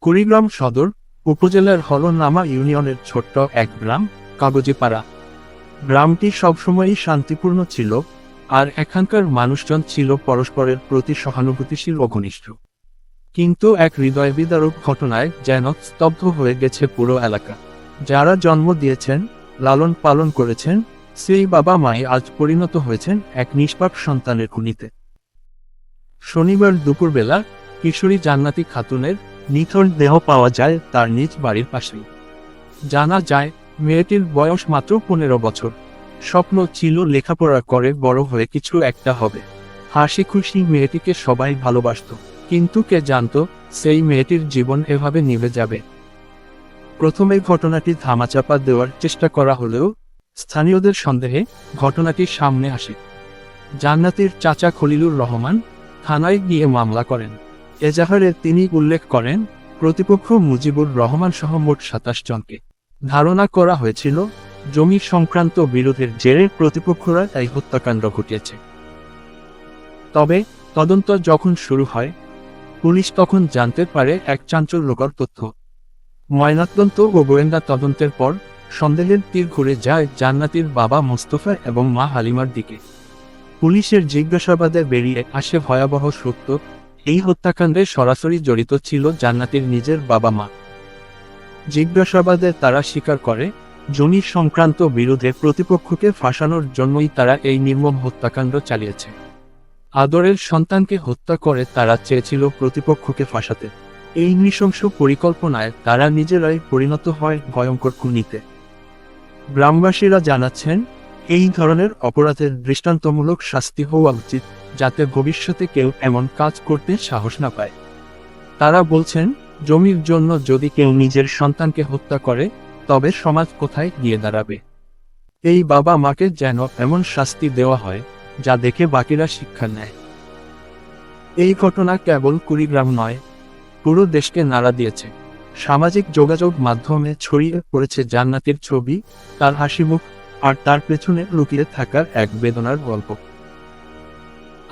কুড়িগ্রাম সদর, উপজেলার হলনামা ইউনিয়নের ছোট্ট এক গ্রাম কাগজিপাড়া গ্রামটি সবসময়ই শান্তিপূর্ণ ছিল, আর এখানকার মানুষজন ছিল পরস্পরের প্রতি সহানুভূতিশীল ও ঘনিষ্ঠ। কিন্তু এক হৃদয় বিদারক ঘটনায় যেন স্তব্ধ হয়ে গেছে পুরো এলাকা। যারা জন্ম দিয়েছেন, লালন পালন করেছেন, সেই বাবা মাই আজ পরিণত হয়েছেন এক নিষ্পাপ সন্তানের খুনিতে। শনিবার দুপুরবেলা কিশোরী জান্নাতি খাতুনের নিথর দেহ পাওয়া যায় তার নিজ বাড়ির পাশেই। জানা যায়, মেয়েটির বয়স মাত্র পনেরো বছর। স্বপ্ন ছিল লেখাপড়া করে বড় হয়ে কিছু একটা হবে। হাসি খুশি মেয়েটিকে সবাই ভালোবাসত, কিন্তু কে জানতো সেই মেয়েটির জীবন এভাবে নিভে যাবে। প্রথমে ঘটনাটি ধামাচাপা দেওয়ার চেষ্টা করা হলেও স্থানীয়দের সন্দেহে ঘটনাটি সামনে আসে। জান্নাতির চাচা খলিলুর রহমান থানায় গিয়ে মামলা করেন। এজাহারে তিনি উল্লেখ করেন, প্রতিপক্ষ মুজিবুর রহমান সহ মোট সাতাশ জনকে। ধারণা করা হয়েছিল, জমি সংক্রান্ত বিরোধের জেরে প্রতিপক্ষরা এই হত্যাকাণ্ড ঘটিয়েছে। তবে, তদন্ত যখন শুরু হয়, পুলিশ তখন জানতে পারে এক চাঞ্চল্যকর তথ্য। ময়নাতদন্ত ও গোয়েন্দা তদন্তের পর, সন্দেহের তীর ঘুরে যায় জান্নাতির বাবা মোস্তফা এবং মা হালিমার দিকে। পুলিশের জিজ্ঞাসাবাদে বেরিয়ে আসে ভয়াবহ সত্য, এই হত্যাকাণ্ডে সরাসরি জড়িত ছিল জান্নাতির নিজের বাবা মা। জিজ্ঞাসাবাদে তারা স্বীকার করে, জমি সংক্রান্ত বিরোধে প্রতিপক্ষকে ফাঁসানোর জন্যই তারা এই নির্মম হত্যাকাণ্ড চালিয়েছে। আদরের সন্তানকে হত্যা করে তারা চেয়েছিল প্রতিপক্ষকে ফাঁসাতে। এই নৃশংস পরিকল্পনায় তারা নিজেরাই পরিণত হয় ভয়ঙ্কর খুনিতে। গ্রামবাসীরা জানাচ্ছেন এই ধরনের অপরাধের দৃষ্টান্তমূলক শাস্তি হওয়া উচিত, যাতে ভবিষ্যতে কেউ এমন কাজ করতে সাহস না পায়। তারা বলছেন, জমির জন্য যদি কেউ নিজের সন্তানকে হত্যা করে, তবে সমাজ কোথায় গিয়ে দাঁড়াবে? এই বাবা মাকে যেন এমন শাস্তি দেওয়া হয়, যা দেখে বাকিরা শিক্ষা নেয়। এই ঘটনা কেবল কুড়িগ্রাম নয়, পুরো দেশকে নাড়া দিয়েছে। সামাজিক যোগাযোগ মাধ্যমে ছড়িয়ে পড়েছে জান্নাতের ছবি, তার হাসিমুখ আর তার পেছনে লুকিয়ে থাকার এক বেদনার গল্প।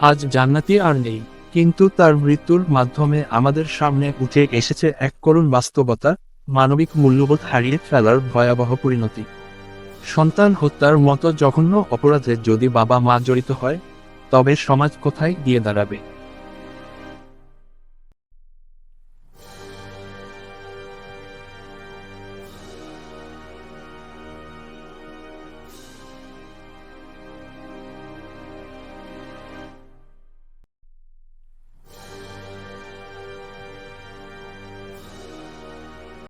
আজ জান্নাতি আর নেই। কিন্তু তার মৃত্যুর মাধ্যমে আমাদের সামনে উঠে এসেছে এক করুণ বাস্তবতা মানবিক মূল্যবোধ হারিয়ে ফেলার ভয়াবহ পরিণতি। সন্তান হত্যার মতো জঘন্য অপরাধে যদি বাবা মা জড়িত হয় তবে সমাজ কোথায় গিয়ে দাঁড়াবে?